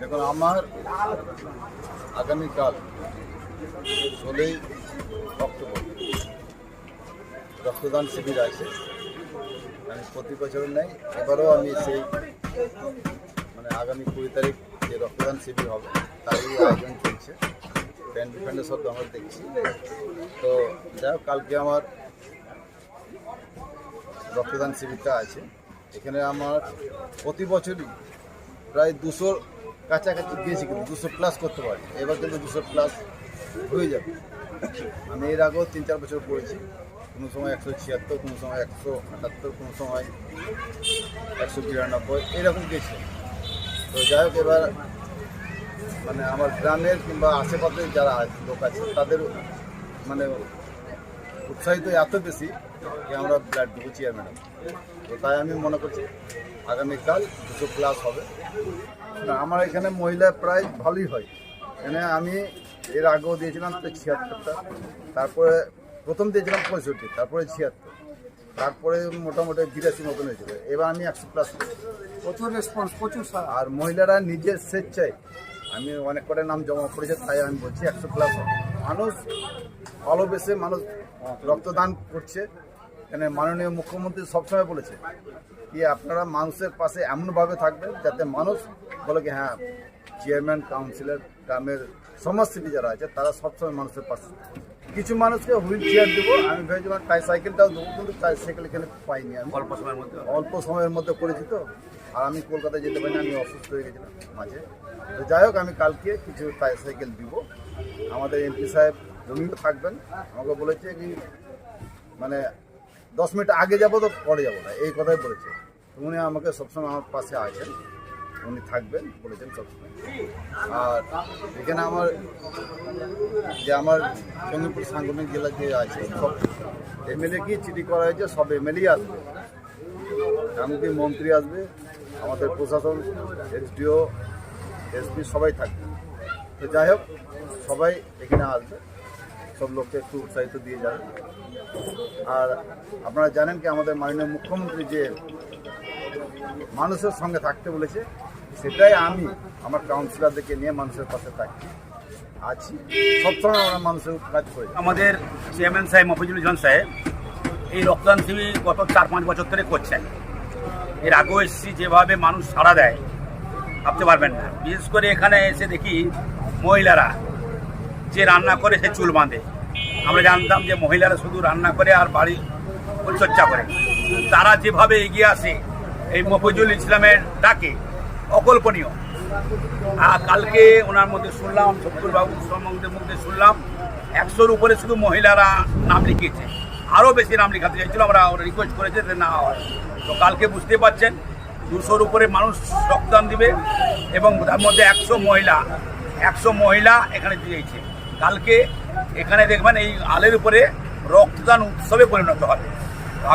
দেখুন, আমার আগামীকাল ষোলোই অক্টোবর রক্তদান শিবির আছে। আমি প্রতি বছর নেই, এবারও আমি সেই মানে আগামী কুড়ি তারিখ যে রক্তদান শিবির হবে, তারই আয়োজন চলছে। ব্যান্ড ফ্যান্ডের সব আমরা দেখছি। তো যাই হোক, কালকে আমার রক্তদান শিবিরটা আছে। এখানে আমার প্রতি বছরই প্রায় দুশোর কাছাকাছি গিয়েছি কিন্তু দুশো প্লাস করতে পারি এবার কিন্তু দুশো প্লাস হয়ে যাবে। আমি এর আগেও তিন চার বছর পড়েছি কোনো সময় একশো ছিয়াত্তর, কোনো সময় একশো আটাত্তর, কোনো সময় একশো বিরানব্বই, এরকম গেছে তো যাই হোক, এবার মানে আমার গ্রামের কিংবা আশেপাশে যারা লোক আছে, তাদের মানে উৎসাহিত এত বেশি যে আমরা ব্লাড দেবো চেয়ারম্যান তো তাই আমি মনে করছি আগামীকাল দুশো ক্লাস হবে। না আমার এখানে মহিলা প্রায় ভালোই হয়। এখানে আমি এর আগেও দিয়েছিলাম তো ছিয়াত্তরটা তারপরে প্রথম দিয়েছিলাম পঁয়ষট্টি তারপরে ছিয়াত্তর তারপরে মোটামুটি বিরাশি মতন হয়েছিল এবার আমি একশো প্লাস প্রচুর রেসপন্স প্রচুর সারা আর মহিলারা নিজের স্বেচ্ছায় আমি অনেক কটা নাম জমা করেছে তাই আমি বলছি একশো প্লাস মানুষ ভালোবেসে মানুষ রক্তদান করছে। এখানে মাননীয় মুখ্যমন্ত্রী সবসময় বলেছে কি আপনারা মানুষের পাশে এমনভাবে থাকবেন যাতে মানুষ বলে কি হ্যাঁ চেয়ারম্যান কাউন্সিলর গ্রামের সমাজসেবী যারা আছে তারা সবসময় মানুষের পাশে কিছু মানুষকে হুইল চেয়ার দেবো। আমি ভেবেছিলাম টাই সাইকেলটাও দেবো কিন্তু টাই সাইকেল এখানে পাইনি আমি। অল্প সময়ের মধ্যে। অল্প সময়ের মধ্যে করেছি তো। আর আমি কলকাতায় যেতে পারিনি আমি অসুস্থ হয়ে গেছিলাম মাঝে। তো যাই হোক আমি কালকে কিছু টাই সাইকেল দিব। আমাদের এমপি সাহেব জমিও থাকবেন। আমাকে বলেছে কি মানে দশ মিনিট আগে যাব তো পরে যাব না। এই কথাই বলেছে। উনি আমাকে সবসময় আমার পাশে আছেন। উনি থাকবেন, বলেছেন সবসময়। আর এখানে আমার যে আমার চন্দ্রপুর সাংগঠনিক জেলা যে আছে, সব এমএলএ কি চিঠি করা হয়েছে, সব এমএলএ আসবে। এমনকি মন্ত্রী আসবে, আমাদের প্রশাসন, এসডিও, এসপি সবাই থাকবে। তো যাই হোক, সবাই এখানে আসবে। সব লোককে একটু উৎসাহিত দিয়ে যান। আর আপনারা জানেন কি, আমাদের মাননীয় মুখ্যমন্ত্রী যে মানুষের সঙ্গে থাকতে বলেছে, সেটাই আমি আমার কাউন্সিলরদেরকে নিয়ে মানুষের পাশে থাকি, আছি। সবসময় আমরা মানুষের কাজ করি। আমাদের চেয়ারম্যান সাহেব মফিজুল ইসলাম সাহেব এই রক্তদান শিবির গত চার পাঁচ বছর ধরে করছেন। এর আগেও এসেছি, যেভাবে মানুষ সাড়া দেয়, ভাবতে পারবেন না। বিশেষ করে এখানে এসে দেখি মহিলারা যে রান্না করে সে চুল বাঁধে। আমরা জানতাম যে মহিলারা শুধু রান্না করে আর বাড়ি পরিচর্যা করে। তারা যেভাবে এগিয়ে আসে, এই মফিজুল ইসলামের ডাকে, অকল্পনীয়। আর কালকে ওনার মধ্যে শুনলাম বাবু সম্বন্ধে মধ্যে শুনলাম, একশোর উপরে শুধু মহিলারা নাম লিখিয়েছে। আরও বেশি নাম লেখাতে চাইছিল, আমরা ওরা রিকোয়েস্ট করেছে যে না হয়। তো কালকে বুঝতে পারছেন, দুশোর উপরে মানুষ রক্তদান দিবে এবং তার মধ্যে একশো মহিলা একশো মহিলা এখানে দিয়েছে। কালকে এখানে দেখবেন এই আলের উপরে রক্তদান উৎসবে পরিণত হবে।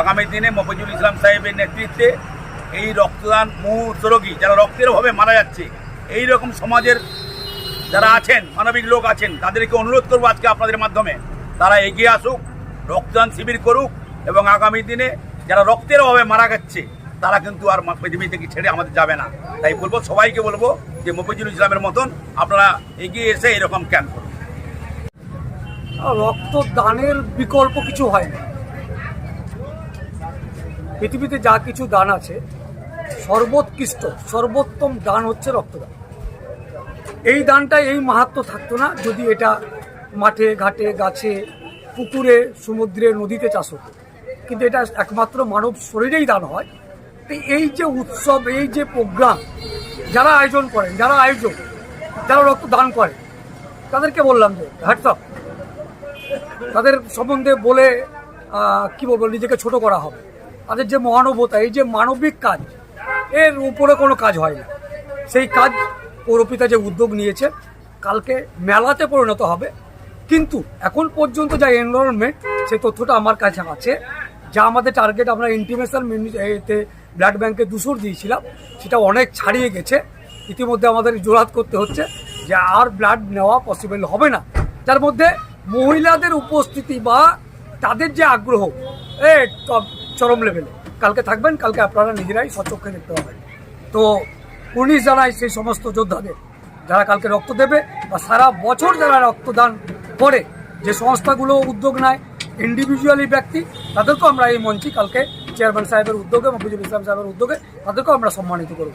আগামী দিনে মফিজুল ইসলাম সাহেবের নেতৃত্বে এই রক্তদান মুহূর্তরোগী যারা রক্তের অভাবে মারা যাচ্ছে এই রকম সমাজের যারা আছেন, মানবিক লোক আছেন, তাদেরকে অনুরোধ করব আজকে আপনাদের মাধ্যমে, তারা এগিয়ে আসুক, রক্তদান শিবির করুক এবং আগামী দিনে যারা রক্তের অভাবে মারা যাচ্ছে তারা কিন্তু আর পৃথিবী থেকে ছেড়ে আমাদের যাবে না। তাই বলব, সবাইকে বলব যে মফিজুল ইসলামের মতন আপনারা এগিয়ে এসে এরকম ক্যাম্প করুন। রক্তদানের বিকল্প কিছু হয় না। পৃথিবীতে যা কিছু দান আছে, সর্বোৎকৃষ্ট, সর্বোত্তম দান হচ্ছে রক্তদান। এই দানটা এই মাহাত্ম থাকতো না যদি এটা মাঠে, ঘাটে, গাছে, পুকুরে, সমুদ্রে, নদীতে চাষ হতো। কিন্তু এটা একমাত্র মানব শরীরেই দান হয়। তো এই যে উৎসব, এই যে প্রোগ্রাম, যারা আয়োজন করেন, যারা আয়োজক, যারা রক্তদান করে, তাদেরকে বললাম যে হ্যাটসঅপ তাদের সম্বন্ধে বলে কি বলব, নিজেকে ছোট করা হবে। তাদের যে মহানুভতা, এই যে মানবিক কাজ, এর উপরে কোনো কাজ হয় না। সেই কাজ পৌরপিতা যে উদ্যোগ নিয়েছে, কালকে মেলাতে পরিণত হবে। কিন্তু এখন পর্যন্ত যা এনরোলমেন্ট সেই তথ্যটা আমার কাছে আছে। যা আমাদের টার্গেট আমরা ইন্টিমেশন এতে ব্লাড ব্যাংকে দুশোর দিয়েছিলাম, সেটা অনেক ছাড়িয়ে গেছে। ইতিমধ্যে আমাদের জোরাত করতে হচ্ছে যে আর ব্লাড নেওয়া পসিবল হবে না। যার মধ্যে মহিলাদের উপস্থিতি বা তাদের যে আগ্রহ, এ চরম লেভেলে। কালকে থাকবেন, কালকে আপনারা নিজেরাই সচক্ষে দেখতে পাবেন। তো পুলিশ জানাই সেই সমস্ত যোদ্ধাদের, যারা কালকে রক্ত দেবে বা সারা বছর যারা রক্তদান করে, যে সংস্থাগুলো উদ্যোগ নেয় ইন্ডিভিজুয়ালি ব্যক্তি, তাদেরকেও আমরা এই মঞ্চে কালকে চেয়ারম্যান সাহেবের উদ্যোগে মফিজুল ইসলাম সাহেবের উদ্যোগে, তাদেরকেও আমরা সম্মানিত করব।